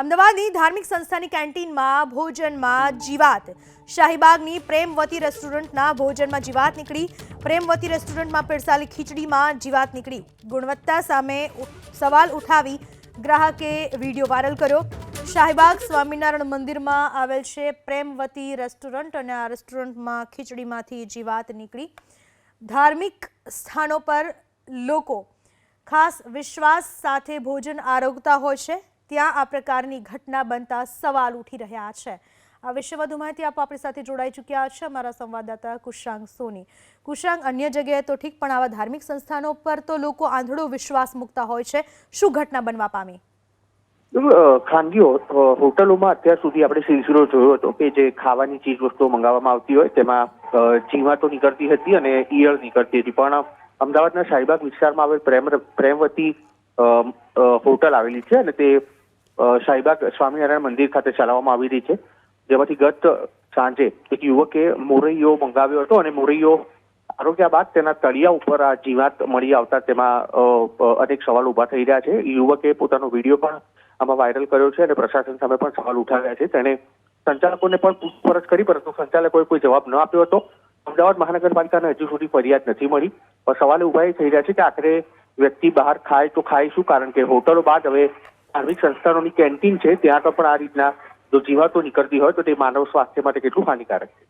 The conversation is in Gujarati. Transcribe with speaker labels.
Speaker 1: અમદાવાદની ધાર્મિક સંસ્થાની કેન્ટીનમાં ભોજનમાં જીવાત. શાહીબાગની પ્રેમવતી રેસ્ટોરન્ટના ભોજનમાં જીવાત નીકળી. પ્રેમવતી રેસ્ટોરન્ટમાં પીરસાલી ખીચડીમાં જીવાત નીકળી. ગુણવત્તા સામે સવાલ ઉઠાવી ગ્રાહકે વીડિયો વાયરલ કર્યો. શાહીબાગ સ્વામિનારાયણ મંદિરમાં આવેલ છે પ્રેમવતી રેસ્ટોરન્ટ અને આ રેસ્ટોરન્ટમાં ખીચડીમાંથી જીવાત નીકળી. ધાર્મિક સ્થાનો પર લોકો ખાસ વિશ્વાસ સાથે ભોજન આરોગતા હોય છે. ત્યાં આ પ્રકારની ઘટના બનતા સવાલ ઉઠી રહ્યા છે. આ વિશે વધુ માહિતી આપવા આપણી સાથે જોડાઈ ચૂક્યા છે અમારા સંવાદદાતા કુશાંગ સોની. કુશાંગ, અન્ય જગ્યાએ તો ઠીક, પણ આવા ધાર્મિક સંસ્થાનો પર તો લોકો આંધળો વિશ્વાસ મૂકતા હોય છે. શું ઘટના બનવા પામી?
Speaker 2: ખાનગી હોટલોમાં અત્યાર સુધી આપણે સિલસિલો જોયો હતો કે જે ખાવાની ચીજ વસ્તુઓ મંગાવવામાં આવતી હોય તેમાં જીવાતો નીકળતી હતી અને ઈયળ નીકળતી હતી. પણ અમદાવાદના શાહીબાગ વિસ્તારમાં આવેલ પ્રેમ, પ્રેમવતી હોટલ આવેલી છે અને તે શાહીબાગ સ્વામિનારાયણ મંદિર ખાતે ચલાવવામાં આવી રહી છે. જેમાંથી ગત સાંજે એક યુવકે મોરૈયો મંગાવ્યો હતો અને મોરૈયો આરોગ્યા બાદ તેના તળિયા ઉપર આ જીવાત મળી આવતા તેમાં અનેક સવાલ ઊભા થઈ રહ્યા છે. યુવકે પોતાનો વીડિયો પણ આમાં વાયરલ કર્યો છે અને પ્રશાસન સામે પણ સવાલ ઉઠાવ્યા છે. તેણે સંચાલકોને પણ પૂછપરછ કરી, પરંતુ સંચાલકોએ કોઈ જવાબ ન આપ્યો હતો. અમદાવાદ મહાનગરપાલિકાને હજુ સુધી ફરિયાદ નથી મળી. પણ સવાલ ઊભા થઈ રહ્યા છે કે આખરે વ્યક્તિ બહાર ખાય તો ખાય શું કારણ કે હોટલો બાદ હવે ધાર્મિક સંસ્થાનોની કેન્ટીન છે, ત્યાં આગળ પણ આ રીતના જો જીવાતો નીકળતી હોય તો તે માનવ સ્વાસ્થ્ય માટે કેટલું હાનિકારક છે.